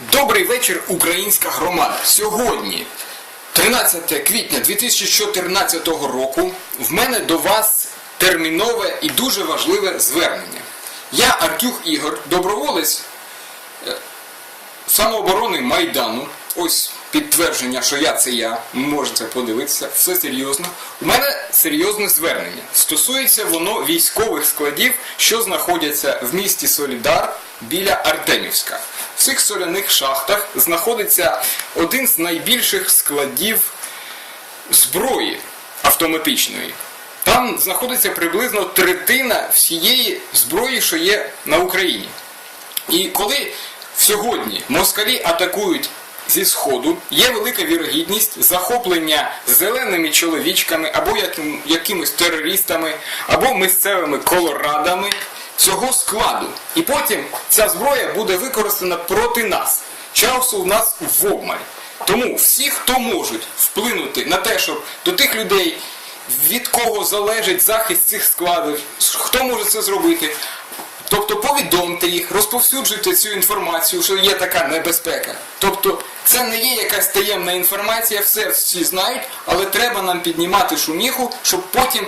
Добрий вечір, українська громада. Сьогодні, 13 квітня 2014 року, в мене до вас термінове і дуже важливе звернення. Я Артюх Ігор, доброволець е, самооборони Майдану. Ось підтвердження, що я це я, можете подивитися, все серйозно. У мене серйозне звернення. Стосується воно військових складів, що знаходяться в місті Солідар біля Артемівська. В цих соляних шахтах знаходиться один з найбільших складів зброї автоматичної. Там знаходиться приблизно третина всієї зброї, що є на Україні. І коли сьогодні москалі атакують зі сходу, є велика вірогідність захоплення зеленими чоловічками або яким, якимось терористами, або місцевими колорадами цього складу. І потім ця зброя буде використана проти нас. Часу у нас в обмаль. Тому всі, хто можуть вплинути на те, щоб до тих людей, від кого залежить захист цих складів, хто може це зробити, Тобто повідомте їх, розповсюджуйте цю інформацію, що є така небезпека. Тобто це не є якась таємна інформація, все всі знають, але треба нам піднімати шуміху, щоб потім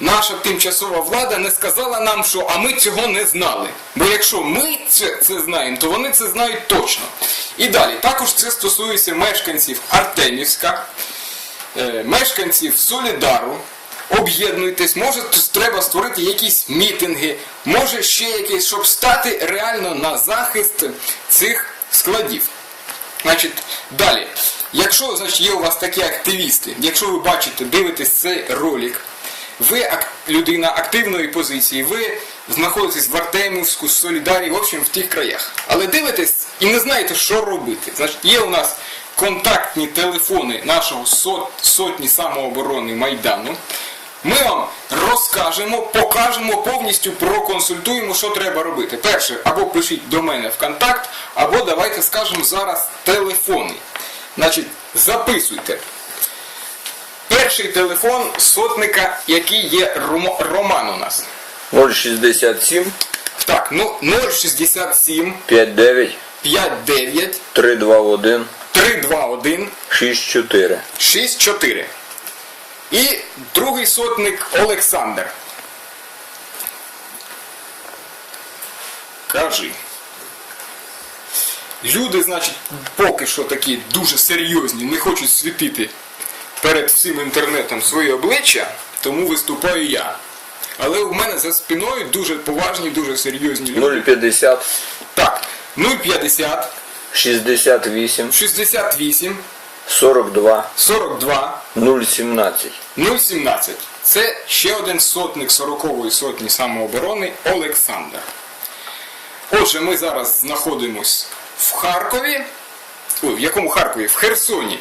наша тимчасова влада не сказала нам, що а ми цього не знали. Бо якщо ми це, це знаємо, то вони це знають точно. І далі, також це стосується мешканців Артемівська, е, мешканців Солідару. Об'єднуйтесь, може треба створити якісь мітинги, може ще якісь, щоб стати реально на захист цих складів. Значить, далі. Якщо значить, є у вас такі активісти, якщо ви бачите, дивитесь цей ролик, ви людина активної позиції, ви знаходитесь в Артемівську, Солідарі, в общем, в тих краях. Але дивитесь і не знаєте, що робити. Значить, є у нас контактні телефони нашого сот, сотні самооборони Майдану. Ми вам розкажемо, покажемо повністю, проконсультуємо, що треба робити. Перше, або пишіть до мене в контакт, або давайте скажемо зараз телефони. Значить, записуйте. Перший телефон сотника, який є Роман у нас. 067 Так, ну 067 59 59 321 321 64. 64. І другий сотник Олександр. Кажи. Люди, значить, поки що такі дуже серйозні, не хочуть світити перед всім інтернетом своє обличчя, тому виступаю я. Але у мене за спиною дуже поважні, дуже серйозні люди. 050 Так, 050 68 68 42 42 017. 017. Це ще один сотник 40-ї сотні самооборони Олександр. Отже, ми зараз знаходимось в Харкові. Ой, в якому Харкові? В Херсоні.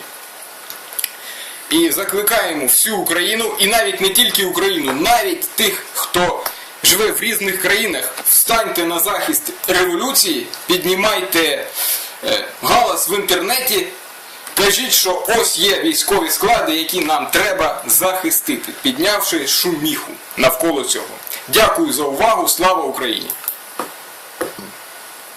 І закликаємо всю Україну, і навіть не тільки Україну, навіть тих, хто живе в різних країнах, встаньте на захист революції, піднімайте е, галас в інтернеті, кажіть, що ось є військові склади, які нам треба захистити, піднявши шуміху навколо цього. Дякую за увагу. Слава Україні!